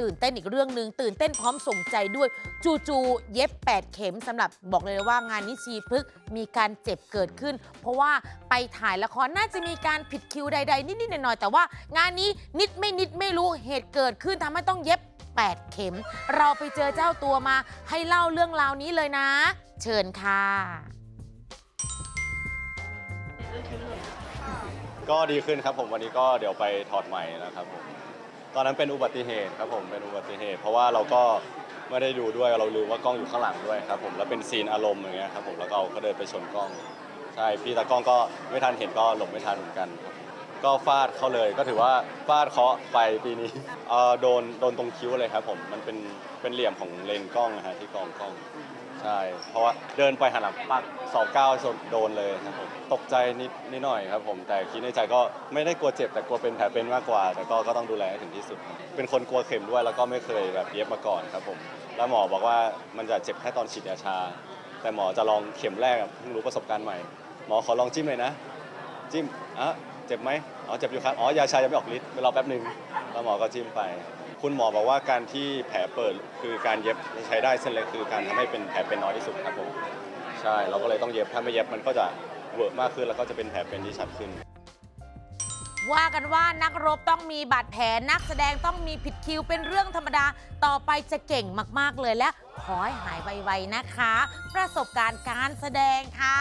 ตื่นเต้นอีกเรื่องหนึ่งตื่นเต้นพร้อมส่งใจด้วย จูจูเย็บ 8 เข็มสำหรับบอกเลยว่างานนี้ชีพฤกมีการเจ็บเกิดขึ้น เพราะว่าไปถ่ายละครน่าจะมีการผิดคิวใด ๆ นิดๆหน่อยๆแต่ว่างานนี้นิดไม่นิดไม่รู้เหตุเกิดขึ้นทำให้ต้องเย็บ 8 เข็ม เราไปเจอเจ้าตัวมาให้เล่าเรื่องราวนี้เลยนะ เชิญค่ะก็ดีขึ้นครับผมวันนี้ก็เดี๋ยวไปถอดใหม่นะครับผม ตอนนั้นเป็นอุบัติเหตุครับผมเป็นอุบัติเหตุ เพราะว่าเราก็ไม่ได้ดูด้วยเราลืมว่ากล้องอยู่ข้างหลังด้วยครับผมแล้วเป็นซีนอารมณ์อย่างเงี้ยครับผมแล้วก็เอาเขาเดินไปชนกล้องใช่พี่ตากล้องก็ไม่ทันเห็นก็หลบไม่ทันเหมือนกันครับก็ฟาดเขาเลยก็ถือว่าฟาดเคาะไปปีนี้เออโดนโดนตรงคิ้วเลยครับผมมันเป็นเป็นเหลี่ยมของเลนส์กล้องนะฮะที่กองกล้อง ใช่ เพราะว่าเดินไปหันหลังปักสองก้าวโดนเลยครับผมตกใจนิดนิดหน่อยครับผม แต่คิดในใจก็ไม่ได้กลัวเจ็บ แต่กลัวเป็นแผลเป็นมากกว่า แต่ก็ก็ต้องดูแลให้ถึงที่สุดครับเป็นคนกลัวเข็มด้วยแล้วก็ไม่เคยแบบเย็บมาก่อนครับผม แล้วหมอบอกว่ามันจะเจ็บแค่ตอนฉีดยาชา แต่หมอจะลองเข็มแรกอะเพิ่งรู้ประสบการณ์ใหม่ หมอขอลองจิ้มเลยนะ จิ้มอะเจ็บไหมอ๋อเจ็บอยู่ครับ อ๋อยาชายังไม่ออกฤทธิ์ไปรอแป๊บหนึ่งแล้วหมอก็จิ้มไป คุณหมอบอกว่าการที่แผลเปิดคือการเย็บใช้ได้เส้นเล็กคือการทำให้เป็นแผลเป็นน้อยที่สุดครับผมใช่เราก็เลยต้องเย็บถ้าไม่เย็บมันก็จะเวิร์กมากขึ้นแล้วก็จะเป็นแผลเป็นที่ชัดขึ้น ว่ากันว่านักรบต้องมีบาดแผลนักแสดงต้องมีผิดคิวเป็นเรื่องธรรมดาต่อไปจะเก่งมากๆเลยและขอให้หายไวๆนะคะ ประสบการณ์การแสดงค่ะ